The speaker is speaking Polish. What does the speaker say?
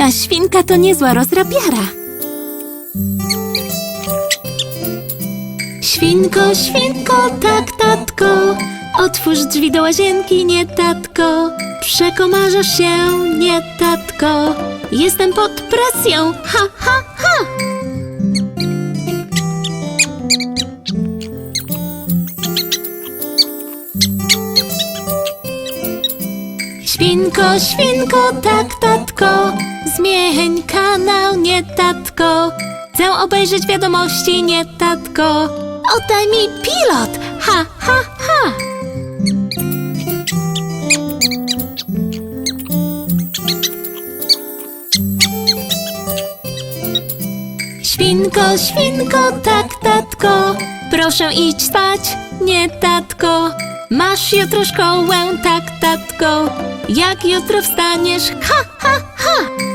Ta świnka to niezła rozrabiara. Świnko, świnko, tak, tatko. Otwórz drzwi do łazienki, nie tatko. Przekomarzasz się, nie tatko. Jestem pod presją, ha, ha, Świnko, świnko, tak, tatko. Zmień kanał, nie tatko. Chcę obejrzeć wiadomości, nie tatko. Oddaj mi pilot, ha, ha, ha. Świnko, świnko, tak, tatko. Proszę idź spać, nie tatko. Masz jutro szkołę, tak, tatko. Jak jutro wstaniesz, ha, ha, ha.